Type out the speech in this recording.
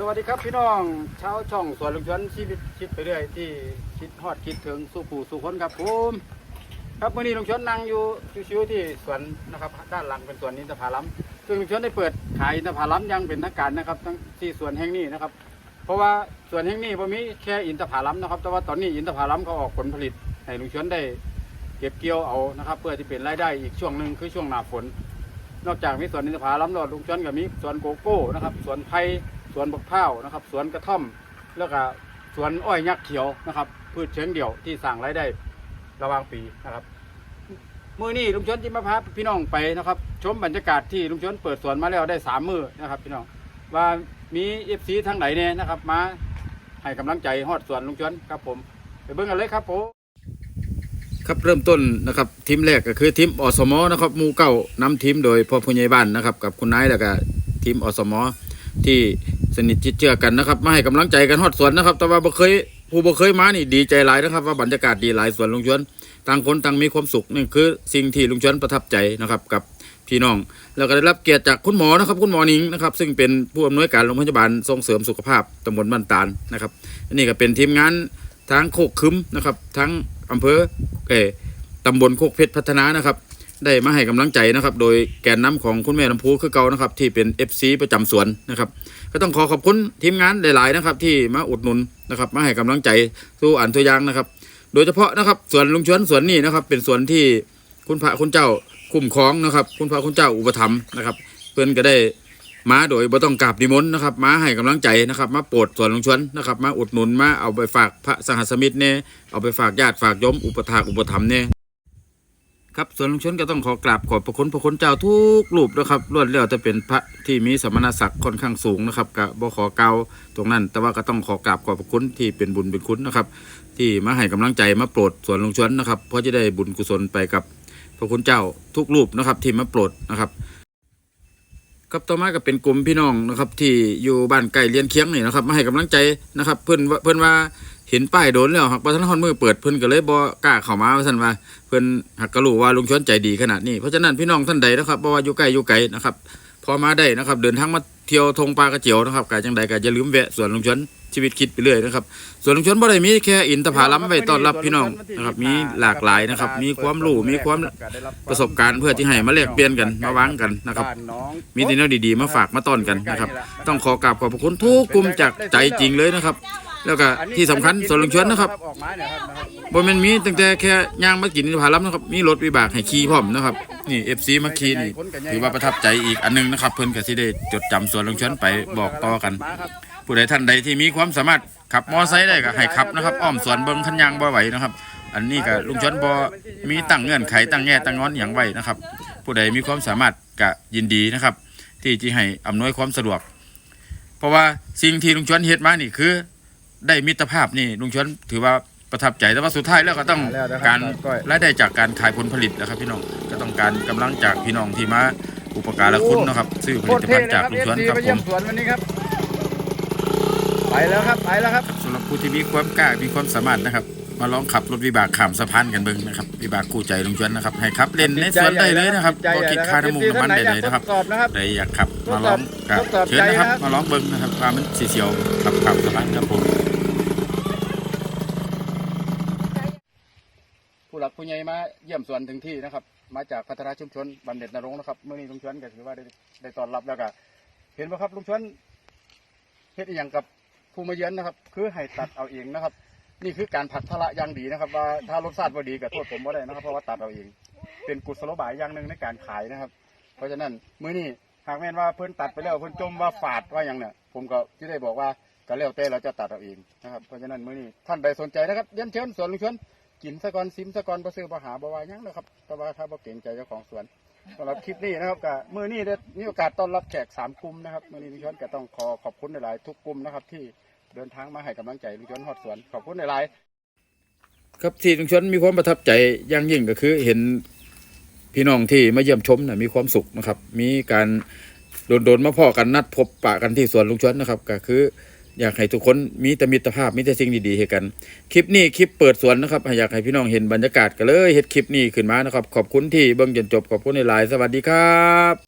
สวัสดีครับพี่น้องชาวช่องสวนลุงชวนชีวิตคิดไปเรื่อยที่คิดฮอดคิดถึงสู่ผู้สู่คนครับผมครับวันนี้ลุงชวนนั่งอยู่ชิวๆที่สวนนะครับ ด้านหลังเป็นสวนอินทผลัมซึ่งลุงชวนได้เปิดขายอินทผลัมยังเป็นทางการนะครับทั้งที่สวนแห่งนี้นะครับ เพราะว่าสวนแห่งนี้ผมมีแค่อินทผลัมนะครับ แต่ว่าตอนนี้อินทผลัมเขาออกผลผลิตให้ลุงชวนได้เก็บเกี่ยวเอานะครับ เพื่อที่เป็นรายได้อีกช่วงหนึ่งคือช่วงหน้าฝน นอกจากมีสวนอินทผลัมแล้วลุงชวนก็มีสวนโกโก้นะครับสวนไผ่ วนบักพร้าวนะครับ สวนกระท่อม แล้วก็สวนอ้อยยักษ์เขียวนะครับ พืชเชิงเดี่ยวที่สร้างรายได้ระหว่างปีนะครับมือนี้ลุงชนจิมพาพี่น้องไปนะครับ ชมบรรยากาศที่ลุงชนเปิดสวนมาแล้วได้สามมือนะครับพี่น้องว่ามีเอฟซีทางไหนเนี่ยนะครับ มาให้กำลังใจฮอดสวนลุงชนครับผม ไปเบิ่งกันเลยครับผมครับเริ่มต้นนะครับทีมแรกก็คือทีมอสมนะครับมูเก้านำทีมโดยพ่อผู้ใหญ่บ้านนะครับ กับคุณนายแล้วก็ทีมอสมที่ สนิทชิดเชื่อกันนะครับมาให้กำลังใจกันฮอดสวนนะครับ แต่ว่าบ่เคยผู้บ่เคยมานี่ดีใจหลายนะครับ ว่าบรรยากาศดีหลายสวนลุงชวนต่างคนต่างมีความสุขนี่คือสิ่งที่ลุงชวนประทับใจนะครับกับพี่น้อง แล้วก็ได้รับเกียรติจากคุณหมอนะครับ คุณหมอหนิงนะครับ ซึ่งเป็นผู้อำนวยการโรงพยาบาลส่งเสริมสุขภาพตำบลบ้านตาลนะครับอันนี้ก็เป็นทีมงานทั้งโคกคึมนะครับ ทั้งอำเภอเออตำบลโคกเพชรพัฒนานะครับ ได้มาให้กำลังใจนะครับ โดยแกนน้ำของคุณแม่ลำพูคือเก่านะครับ ที่เป็น FC ประจำสวนนะครับ ก็ต้องขอขอบคุณทีมงานหลาย ๆ นะครับ ที่มาอุดหนุนนะครับมาให้กำลังใจสู้อ่านตัวอย่างนะครับ โดยเฉพาะนะครับสวนลุงชวนสวนนี้นะครับ เป็นสวนที่คุณพระคุณเจ้าคุ้มครองนะครับ คุณพระคุณเจ้าอุปถัมภ์นะครับ เพื่อนก็ได้มาโดยบ่ต้องกราบนิมนต์นะครับมาให้กำลังใจนะครับมาโปรดสวนลุงชวนนะครับมาอุดหนุนมาเอาไปฝากพระสหัสมิตรเนี่ยเอาไปฝากญาติฝากยมอุปถากอุปถัมภ์เนี่ย ครับส่วนลุงชนก็ต้องขอกราบขอบพระคุณพระคุณเจ้าทุกรูปนะครับล้วนแล้วจะเป็นพระที่มีสมณศักดิ์ค่อนข้างสูงนะครับกับ่ขอเกล่าตรงนั้น แต่ว่าก็ต้องขอกราบขอบพระคุณที่เป็นบุญเป็นคุณนะครับ ที่มาให้กำลังใจมาโปรดส่วนลุงชนนะครับเพราะจะได้บุญกุศลไปกับพระคุณเจ้าทุกรูปนะครับที่มาโปรดนะครับครับต่อมาก็เป็นกลุ่มพี่น้องนะครับที่อยู่บ้านใกล้เลียนเคียงนี่นะครับมาให้กำลังใจนะครับ เพื่อนเพื่อนว่า เห็นป้ายโดนแล้วครับประธานฮอนมือเปิดเพื่อนก็เลยบ่กล้าเข้ามาว่าซั่นว่าเพื่อนหักกระลูว่าลุงชวนใจดีขนาดนี้เพราะฉะนั้นพี่น้องท่านใดนะครับบ่ว่าอยู่ใกล้อยู่ไกลนะครับพอมาได้นะครับ เดินทางมาเที่ยวทงปลากระเจียวนะครับกาจังใดก็อย่าลืมแวะสวนลุงชวนชีวิตคิดไปเรื่อยนะครับสวนลุงชนบ่ได้มีแค่อินทผลัมไว้ต้อนรับพี่น้องนะครับ มีหลากหลายนะครับ มีความรู้มีความประสบการณ์เพื่อที่ให้มาแลกเปลี่ยนกันมาวางกันนะครับ มีแต่แนวดีๆมาฝากมาต้อนกันนะครับ ต้องขอกราบขอบพระคุณทุกกลุ่มจากใจจริงเลยนะครับ แล้วก็ที่สำคัญสวนลุงชวนนะครับออกไม้เนี่ยครับนะครับบ่แม่นมีตั้งแต่แค่ย่างมากินอินทผลัมนะครับ มีรถวิบากให้ขี่พร้อมนะครับ นี่ FC มาขี่นี่ถือว่าประทับใจอีกอันหนึงนะครับ เพิ่นก็สิได้จดจำสวนลุงชวนไปบอกต่อกันมาครับผู้ใดท่านใดที่มีความสามารถขับมอไซค์ได้ก็ให้ขับนะครับ อ้อมสวนเบิ่งคันยางบ่ไหวนะครับ อันนี้ก็ลุงชวนบ่มีตั้งเงื่อนไขตั้งแง่ตั้งงอนหยังไว้นะครับ ผู้ใดมีความสามารถก็ยินดีนะครับ ที่จะให้อำนวยความสะดวก เพราะว่าสิ่งที่ลุงชวนเฮ็ดมานี่คือ ได้มิตรภาพนี่ลุงชวนถือว่าประทับใจแต่ว่าสุดท้ายแล้วก็ต้องการรายได้จากการขายผลผลิตนะครับ พี่น้องก็ต้องการกำลังจากพี่น้องที่มาอุปการะคุณนะครับซื้อผลิตภัณฑ์จากลุงชวนครับไปผเยี่ยมม สวนวันนี้ครับ ไปแล้วครับไปแล้วครับ สำหรับผู้ที่มีความกล้า มีความสามารถนะครับ มาลองขับรถวิบากข้ามสะพานกันเบิ่งนะครับ วิบากคู่ใจลุงชวนนะครับ ให้ขับเล่นในสวนได้เลยนะครับใจก็ใหญ่คิดค่าน้ำมูกน้ำมันได้เลยนะครับทดสอบนะครับ ใครอยากขับมาลองก็ทดสอบเชิญนะครับใจนะครับ มาลองเบิ่งนะครับว่ามันสีเสียวขับข้ามสะพานครับผม ผู้ห ลักผู้ใหญ่มาเยี่ยมสวนถึงที่นะครับ มาจากพัฒนาชุมชนบำเหน็จนรงค์นะครับเมื่อนี้ลุงชวนก็ถือว่าได้ได้ต้อนรับแล้วก็เห็นไหมครับลุงชวนเฮ็ดอหย่างกับผู้มาเยือนนะครับ คือให้ตัดเอาเองนะครับ นี่คือการผลักภาระอย่างดีนะครับ ว่าถ้ารสชาติบ่ดีก็โทษผมบ่ได้นะครับ เพราะว่าตัดเอาเอง เป็นกุศโลบายอย่างหนึ่งในการขายนะครับ เพราะฉะนั้นมื้อนี้หากแม่นว่าเพิ่นตัดไปแล้วเพิ่นจมว่าฝาดว่าอย่างเนี่ยผมก็จะได้บอกว่าก็แล้วแต่เราจะตัดเอาเองนะครับเพราะฉะนั้นมื้อนี้ท่านใดสนใจนะครับเรียนเชิญสวนลุงชวน กินสะกอนซิมสะกอนบ่ซื้อบ่หาบ่ว่าหยังนะครับ แต่ว่าถ้าบ่เก่งใจเจ้าของสวนสำหรับคลิปนี้นะครับก็มื้อนี้ได้มีโอกาสต้อนรับแขกสามกลุ่มนะครับมือนี้ลุงชวนก็ต้องขอขอบคุณหลายๆทุกกลุ่มนะครับ ที่เดินทางมาให้กำลังใจลุงชวนฮอดสวนขอบคุณหลายๆ ครับที่ลุงชวนมีความประทับใจอย่างยิ่งก็คือเห็นพี่น้องที่มาเยี่ยมชมนะมีความสุขนะครับ มีการโดนๆมาพ่อกันนัดพบปะกันที่สวนลุงชวนนะครับ ก็คือ อยากให้ทุกคนมีแต่มิตรภาพมีแต่สิ่งดีๆให้กัน คลิปนี้คลิปเปิดสวนนะครับอยากให้พี่น้องเห็นบรรยากาศกันเลยเฮ็ดคลิปนี้ขึ้นมานะครับ ขอบคุณที่เบิ่งจนจบขอบคุณในไลน์สวัสดีครับ